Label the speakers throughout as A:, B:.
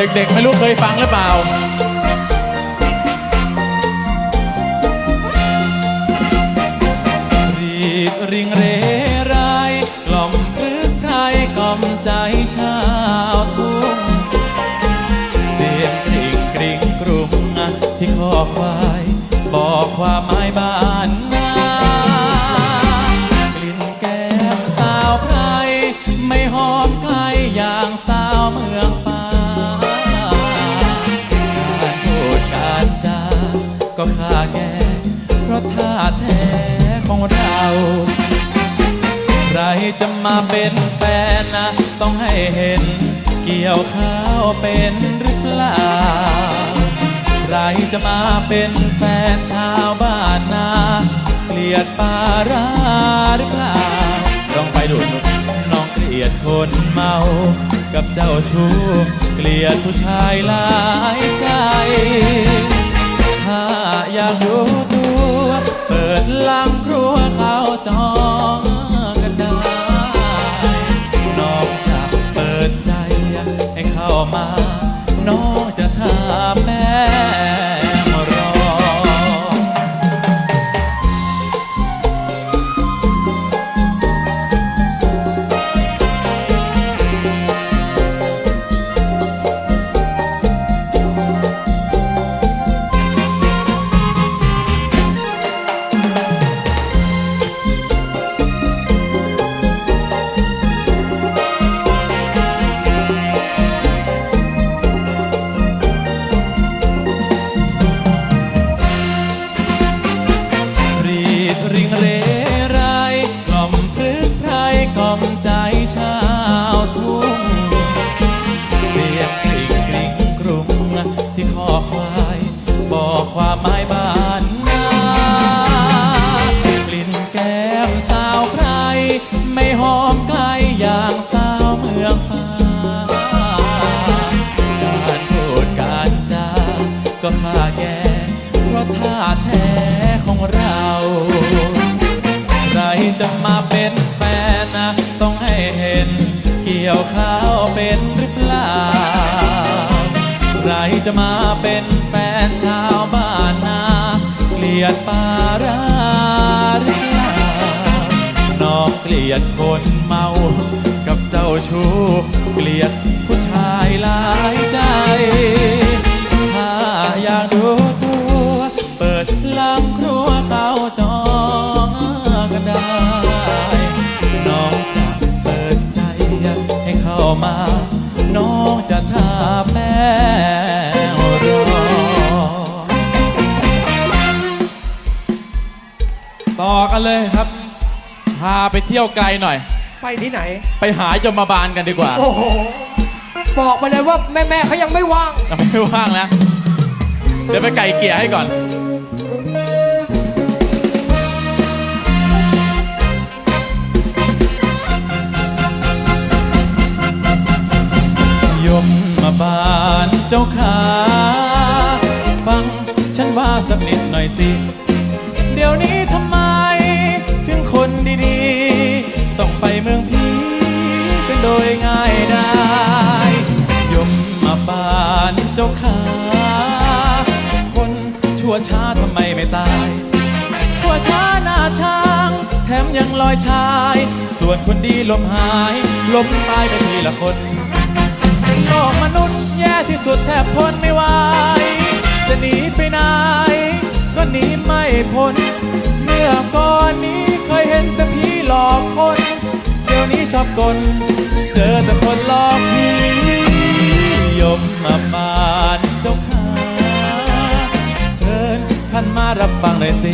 A: เด็กๆ ไม่รู้เคยฟังหรือเปล่า รีบริงเรไรกล่อมพรึกไพรกล่อมใจชาวทุ่งเสียงกริ่งกริ่งกรุงที่คอควาย บอกความหมายบ้าน ราะท่าแท้ของเรา ใครจะมาเป็นแฟนนะ ต้องให้เห็น เกี่ยวข้าวเป็นหรือเปล่า ใครจะมาเป็นแฟนชาวบ้านนาเกลียดปาราหรือเปล่าลองไปดูน้องเกลียดคนเมา กับเจ้าชู้เกลียดผู้ชายหลายใจ ถ้าอยากรู้ หอมไกลอย่างสาวเมืองฟ้า การพูดการจาก็ค่าแก่เพราะท่าแท้ของเราใครจะมาเป็นแฟนนะ ต้องให้เห็น เกี่ยวข้าวเป็นหรือเปล่าใครจะมาเป็นแฟนชาวบ้านนาเกลียดปารา ลียดคนเมา กับเจ้าชู้เกลียดผู้ชายหลายใจ ถ้าอยากดูตัวเปิดลำครัวเขาจองกันได้ น้องจะเปิดใจให้เข้ามา น้องจะถาแม่รอต่อกันเลยครับ พาไปเที่ยวไกลหน่อย
B: ไปที่ไหน
A: ไปหายมบาลกันดีกว่า
B: โอ้โห บอกมาเลยว่าแม่แม่ๆเขายังไม่ว่าง
A: เราไม่ว่างแล้วเดี๋ยวไปไก่เกลี่ยให้ก่อน ยมมาบานเจ้าขา ฟังฉันว่าสักนิดหน่อยสิ จ้าขาคนชั่วช้าทำไมไม่ตาย ชั่วช้าหน้าช้าง แถมยังลอยชาย ส่วนคนดีลมหายล้มตายไปทีละคนโลกมนุษย์แย่ที่สุดแทบทนไม่ไหวจะหนีไปไหนก็หนีไม่พ้นเมื่อก่อนนี้เคยเห็นแต่ผีหลอกคน เดี๋ยวนี้ชอบกลเจอแต่คนหลอกผี ยมมาบานเจ้าขาเชิญท่านมารับฟังหน่อยสิ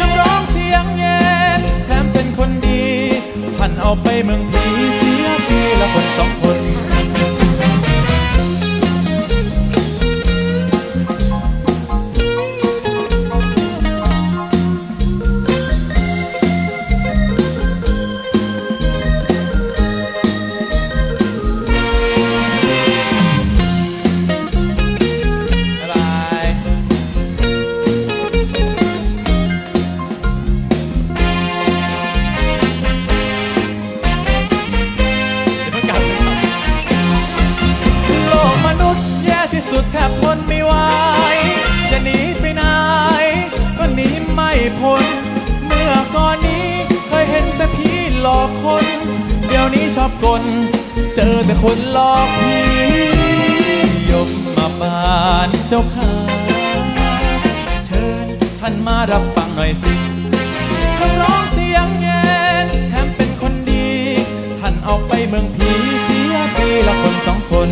A: นักร้องเสียงเย็นแถมเป็นคนดี ท่านเอาไปเมืองผีเสียปีละคนสองคน กล เจอแต่คนหลอกผียมมาบานเจ้าค่ะเชิญท่านมารับฟังหน่อยสิคำร้องเสียงแงนแถมเป็นคนดี ท่านเอาไปเมืองผีเสียปีละคนสองคน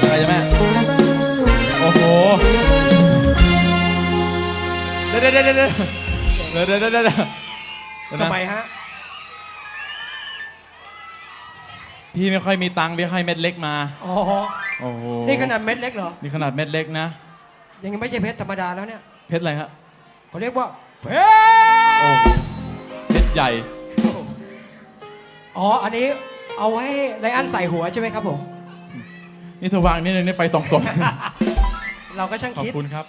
A: อะรจะแม่โอ้โหเด้อเด้อเด้อเด้อเด้อเด้อเด้อ
B: ทำไมฮะ
A: พี่ไม่ค่อยมีตังค์พี่ให้เม็ดเล็กมา
B: อ๋อ
A: โอ้โห
B: นี่ขนาดเม็ดเล็กเหรอ
A: นี่ขนาดเม็ดเล็กนะ
B: ยังไม่ใช่เพชรธรรมดาแล้วเนี่ย
A: เพชรอะไรครับ
B: เขาเรียกว่าเพช
A: โอ้
B: ร
A: เพชรใหญ่
B: อ๋อ อันนี้เอาไว้ไรอันใส่หัวใช่ไหมครับผม
A: นี่ถ้าวางนิดนึงนี่ไปตรง
B: เราก็ช่าง
A: ๆขอบ
B: คิด
A: คุณครับ